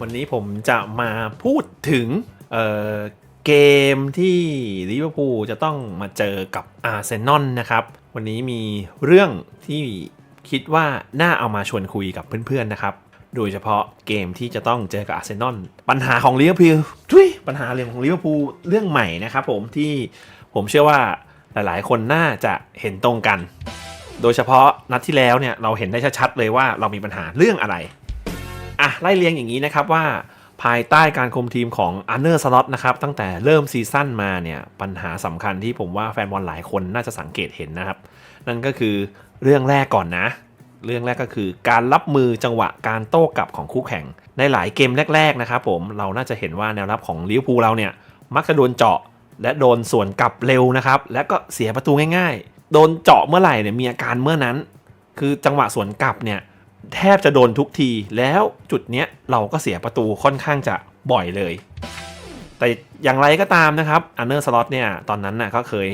วันนี้ผมจะมาพูดถึงเเกมที่ลิเวอร์พูลจะต้องมาเจอกับอาร์เซนอลนะครับ วันนี้มีเรื่องที่คิดว่าน่าเอามาชวนคุยกับเพื่อนๆนะครับ โดยเฉพาะเกมที่จะต้องเจอกับอาร์เซนอลปัญหาของลิเวอร์พูลทุยปัญหาเรื่องของลิเวอร์พูลเรื่องใหม่นะครับผมที่ผมเชื่อว่าหลายๆ คนน่าจะเห็นตรงกัน โดยเฉพาะนัดที่แล้วเนี่ยเราเห็นได้ชัดๆเลยว่าเรามีปัญหาเรื่องอะไร อะไล่เรียงอย่างนี้นะครับว่าภายใต้การคุมทีมของอันเนอร์สล็อตนะครับตั้งแต่เริ่มซีซั่นมาเนี่ยปัญหาสำคัญที่ผมว่าแฟนบอลหลายคนน่าจะสังเกตเห็นนะครับ นั่นก็คือเรื่องแรกก่อนนะ เรื่องแรกก็คือการรับมือจังหวะการโต้กลับของคู่แข่ง ในหลายเกมแรก ๆนะครับผมเราน่าจะเห็นว่าแนวรับของลิเวอร์พูลเราเนี่ยมักจะโดนเจาะ และโดนสวนกลับเร็วนะครับและก็เสียประตูง่าย ๆ โดนเจาะเมื่อไหร่เนี่ยมีอาการเมื่อนั้น คือจังหวะสวนกลับเนี่ย แทบจะโดนทุกที แล้วจุดเนี้ยเราก็เสียประตูค่อนข้างจะบ่อยเลย แต่อย่างไรก็ตามนะครับอันเนอร์สล็อตเนี่ยตอนนั้นน่ะก็เคย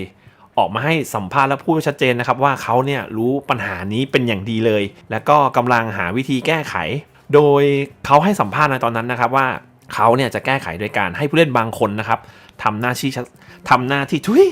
ออกมาให้สัมภาษณ์และพูดชัดเจนนะครับว่าเขาเนี่ยรู้ปัญหานี้เป็นอย่างดีเลย และก็กำลังหาวิธีแก้ไข โดยเขาให้สัมภาษณ์ในตอนนั้นนะครับว่าเขาเนี่ยจะแก้ไขโดยการให้ผู้เล่นบางคนนะครับทำหน้าที่ทำหน้าที่ทุย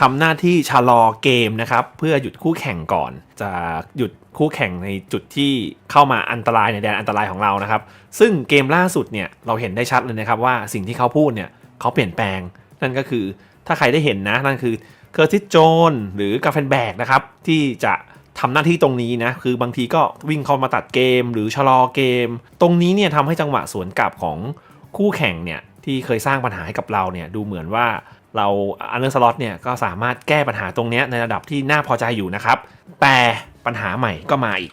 ทำหน้าที่ชะลอเกมนะครับ เพื่อหยุดคู่แข่งก่อน จะหยุดคู่แข่งในจุดที่เข้ามาอันตรายในแดนอันตรายของเรานะครับ ซึ่งเกมล่าสุดเนี่ยเราเห็นได้ชัดเลยนะครับว่าสิ่งที่เขาพูดเนี่ยเขาเปลี่ยนแปลง นั่นก็คือถ้าใครได้เห็นนะนั่นคือเคอร์ติสโจนหรือกาเฟนแบกนะครับที่จะทำหน้าที่ตรงนี้นะคือบางทีก็วิ่งเข้ามาตัดเกม หรือชะลอเกม ตรงนี้เนี่ยทำให้จังหวะสวนกลับของคู่แข่งเนี่ยที่เคยสร้างปัญหาให้กับเราเนี่ยดูเหมือนว่า เราอันเดอร์สล็อตเนี่ยก็สามารถแก้ปัญหาตรงนี้ในระดับที่น่าพอใจอยู่นะครับ แต่ปัญหาใหม่ก็มาอีก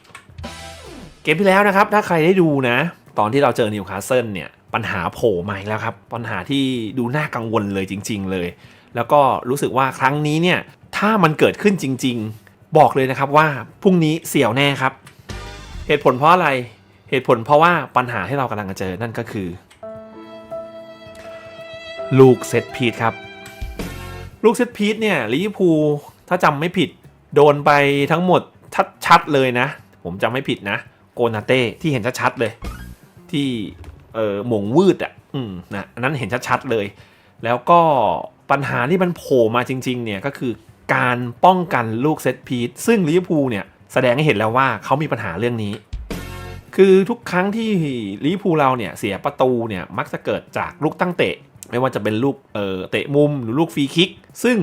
เกมที่แล้วนะครับ ถ้าใครได้ดูนะ ตอนที่เราเจอนิวคาสเซิลเนี่ยปัญหาโผล่มาอีกแล้วครับ ปัญหาที่ดูน่ากังวลเลยจริง ๆ เลย แล้วก็รู้สึกว่าครั้งนี้เนี่ยถ้ามันเกิดขึ้นจริง ๆ บอกเลยนะครับว่าพรุ่งนี้เสี่ยวแน่ครับ เหตุผลเพราะอะไรเหตุผลเพราะว่าปัญหาที่เรากำลังจะเจอนั่นก็คือ ลูกเซตพีทครับ ลูกเซตพีทเนี่ยลิเวอร์พูลถ้าจำไม่ผิด โดนไปทั้งหมดชัดๆเลยนะ ผมจำไม่ผิดนะ โกนาเต้ที่เห็นชัดๆเลย ที่เออหมงวืดอะอืมนะอันนั้นเห็นชัดๆเลย แล้วก็ปัญหาที่มันโผล่มาจริง ๆ เนี่ยก็คือการป้องกันลูกเซตพีทซึ่งลิเวอร์พูลเนี่ยแสดงให้เห็นแล้วว่าเขามีปัญหาเรื่องนี้ คือทุกครั้งที่ลิเวอร์พูลเราเนี่ยเสียประตูเนี่ยมักจะเกิดจากลูกตั้งเตะ ไม่ว่าจะเป็นลูกเเตะมุมหรือลูกฟรีคิก ซึ่ง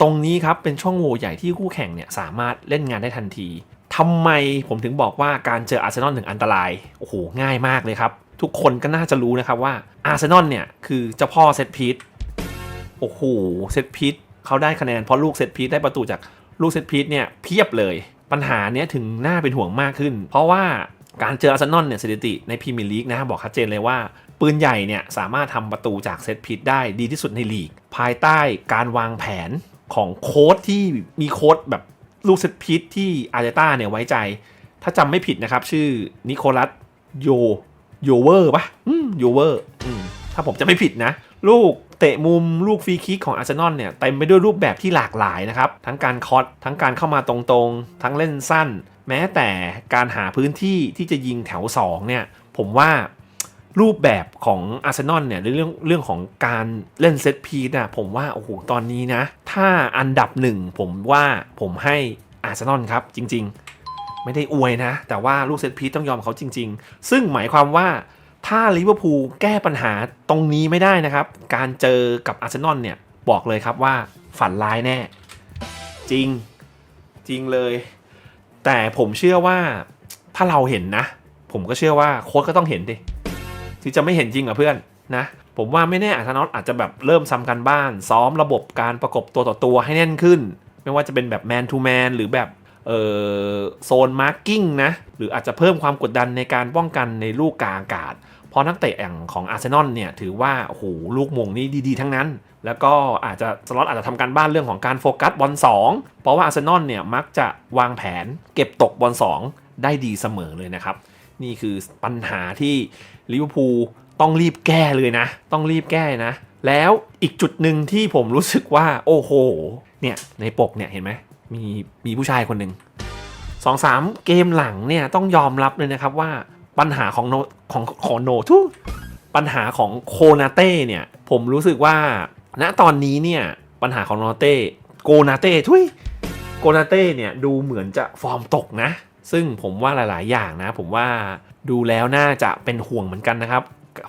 ตรงนี้ครับเป็นช่องโหว่ใหญ่ที่คู่แข่งเนี่ยสามารถเล่นงานได้ทันทีทำไมผมถึงบอกว่าการเจออาร์เซนอลถึงอันตราย โอ้โห ง่ายมากเลยครับ ทุกคนก็น่าจะรู้นะครับว่าอาร์เซนอลเนี่ย คือเจ้าพ่อเซตพีทโอ้โห เซตพีทเขาได้คะแนนเพราะลูกเซตพีทได้ประตูจากลูกเซตพีทเนี่ยเพียบเลย ปัญหาเนี้ยถึงน่าเป็นห่วงมากขึ้น เพราะว่าการเจออาร์เซนอลเนี่ยสถิติในพรีเมียร์ลีกนะบอกชัดเจนเลยว่า ปืนใหญ่เนี่ยสามารถทำประตูจากเซตพีทได้ดีที่สุดในลีก ภายใต้การวางแผนของโค้ดที่มีโค้ดแบบลูกเซตพีทที่อาร์เตต้าเนี่ยไว้ใจ ถ้าจำไม่ผิดนะครับ ชื่อนิโคลัสโยโยเวอร์ปะอืมโยเวอร์ถ้าผมจะไม่ผิดนะ ลูกเตะมุมลูกฟรีคิกของอาร์เซนอลเนี่ยเต็มไปด้วยรูปแบบที่หลากหลายนะครับ ทั้งการคอตทั้งการเข้ามาตรงๆ ทั้งเล่นสั้น แม้แต่การหาพื้นที่ที่จะยิงแถว2เนี่ยผมว่า รูปแบบของอาร์เซนอลเนี่ยในเรื่องเรื่องของการเล่นเซตพีซอะผมว่าโอ้โหตอนนี้นะ ถ้าอันดับหนึ่งผมว่าผมให้อาร์เซนอลครับจริง ๆ ไม่ได้อวยนะ แต่ว่าลูกเซตพีซต้องยอมเขาจริง ๆ ซึ่งหมายความว่าถ้าลิเวอร์พูลแก้ปัญหาตรงนี้ไม่ได้นะครับ การเจอกับอาร์เซนอลเนี่ยบอกเลยครับว่าฝันร้ายแน่ จริงจริงเลย แต่ผมเชื่อว่าถ้าเราเห็นนะ ผมก็เชื่อว่าโค้ชก็ต้องเห็นดิ ที่จะไม่เห็นจริงเหรอเพื่อนนะผมว่าไม่แน่อาร์เซนอลอาจจะแบบเริ่มซ้ำกันบ้าน ซ้อมระบบการประกบตัวต่อตัวให้แน่นขึ้น ไม่ว่าจะเป็นแบบแมนทูแมนหรือแบบเออโซนมาร์กิ้งนะ หรืออาจจะเพิ่มความกดดันในการป้องกันในลูกกลางอากาศ เพราะนักเตะอย่างของอาร์เซนอลเนี่ยถือว่าโอ้โหลูกมงนี่ดีๆ ทั้งนั้น แล้วก็อาจจะสล็อตอาจจะทำการบ้านเรื่องของการโฟกัสบอล2เพราะว่าอาร์เซนอลเนี่ยมักจะวางแผนเก็บตกบอล2ได้ดีเสมอเลยนะครับ นี่คือปัญหาที่ลิเวอร์พูลต้องรีบแก้เลยนะ ต้องรีบแก้นะ แล้วอีกจุดหนึ่งที่ผมรู้สึกว่า โอ้โห เนี่ย ในปกเนี่ยเห็นไหมมีมีผู้ชายคนหนึ่งสองสามเกมหลังเนี่ยต้องยอมรับเลยนะครับว่าปัญหาของโนของของโนทุปัญหาของโคนาเต้เนี่ย ผมรู้สึกว่า ณตอนนี้เนี่ย ปัญหาของโนเต้โกนาเต้ทุยโกนาเต้เนี่ยดูเหมือนจะฟอร์มตกนะ ซึ่งผมว่าหลาย ๆ อย่างนะ ผมว่าดูแล้วน่าจะเป็นห่วงเหมือนกันนะครับ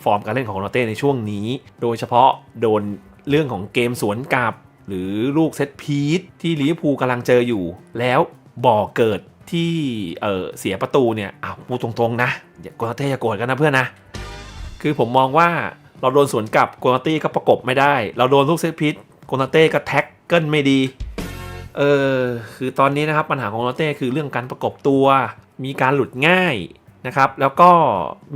ฟอร์มการเล่นของโนเต้ในช่วงนี้ โดยเฉพาะโดนเรื่องของเกมสวนกลับ หรือลูกเซตพีทที่ลิเวอร์พูลกำลังเจออยู่ แล้วบ่อเกิดที่เออเสียประตูเนี่ยอ้าวพูดตรง ๆ นะอย่าโกนเต้อย่าโกรธกันนะเพื่อนนะ คือผมมองว่าเราโดนสวนกลับโกนเต้ก็ประกบไม่ได้ เราโดนลูกเซตพีทโกนเต้ก็แท็กเกิลไม่ดี เออคือตอนนี้นะครับปัญหาของโกนาเต้คือเรื่องการประกบตัว มีการหลุดง่ายนะครับแล้วก็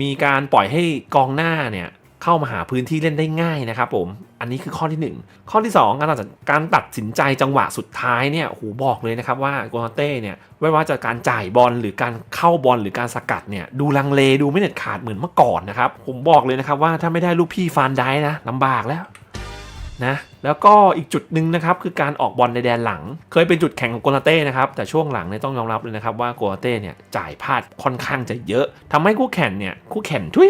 มีการปล่อยให้กองหน้าเนี่ยเข้ามาหาพื้นที่เล่นได้ง่ายนะครับผมอันนี้คือข้อที่ 1 ข้อที่ 2 การตัดการตัดสินใจจังหวะสุดท้ายเนี่ยโอ้โหบอกเลยนะครับว่าโกนเต้เนี่ยไม่ว่าจะการจ่ายบอลหรือการเข้าบอลหรือการสกัดเนี่ยดูลังเลดูไม่เด็ดขาดเหมือนเมื่อก่อนนะครับผมบอกเลยนะครับว่าถ้าไม่ได้ลูกพี่ฟานได้นะลำบากแล้ว นะแล้วก็อีกจุดหนึ่งนะครับคือการออกบอลในแดนหลัง เคยเป็นจุดแข่งของโกนาเต้นะครับแต่ช่วงหลังเนี่ยต้องยอมรับเลยนะครับว่าโกนาเต้เนี่ยจ่ายพลาดค่อนข้างจะเยอะทำให้คู่แข่งเนี่ยคู่แข่งทุย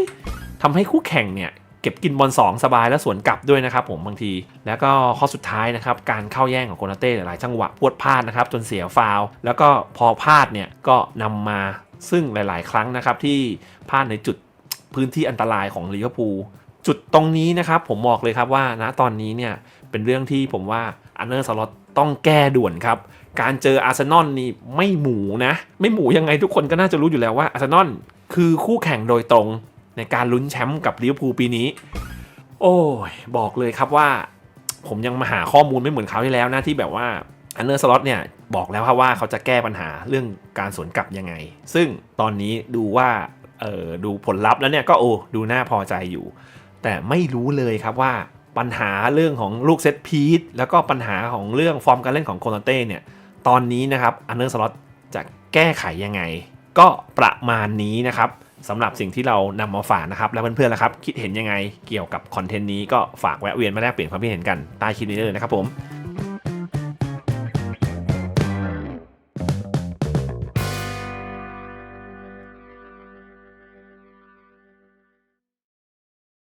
ทำให้คู่แข่งเนี่ยเก็บกินบอล2 สบายแล้วสวนกลับด้วยนะครับผมบางที แล้วก็ข้อสุดท้ายนะครับการเข้าแย่งของโกนาเต้หลายจังหวะพวดพลาดนะครับจนเสียฟาวแล้วก็พอพลาดเนี่ยก็นำมาซึ่งหลาย ๆ ครั้งนะครับที่พลาดในจุดพื้นที่อันตรายของลิเวอร์พูล จุดตรงนี้นะครับผมบอกเลยครับว่าณตอนนี้เนี่ยเป็นเรื่องที่ผมว่าอันเนอร์สล็อตต้องแก้ด่วนครับ การเจออาร์เซนอลนี่ไม่หมูนะ ไม่หมูยังไงทุกคนก็น่าจะรู้อยู่แล้วว่าอาร์เซนอลคือคู่แข่งโดยตรงในการลุ้นแชมป์กับลิเวอร์พูลปีนี้ โอ้ยบอกเลยครับว่า ผมยังมาหาข้อมูลไม่เหมือนเขาที่แล้วนะที่แบบว่าอันเนอร์สล็อตเนี่ยบอกแล้วครับว่าเขาจะแก้ปัญหาเรื่องการสวนกลับยังไง ซึ่งตอนนี้ดูว่าเออดูผลลัพธ์แล้วเนี่ยก็โอ้ดูน่าพอใจอยู่ แต่ไม่รู้เลยครับว่าปัญหาเรื่องของลูกเซตพีทแล้วก็ปัญหาของเรื่องฟอร์มการเล่นของโคนาเต้เนี่ยตอนนี้นะครับอันเดอร์สล็อตจะแก้ไขยังไง ก็ประมาณนี้นะครับสำหรับสิ่งที่เรานำมาฝากนะครับ แล้วเพื่อนๆล่ะครับ คิดเห็นยังไงเกี่ยวกับคอนเทนต์นี้ก็ฝากแวะเวียนมาแลกเปลี่ยนความคิดเห็นกันใต้คลิปนี้เลยนะครับผม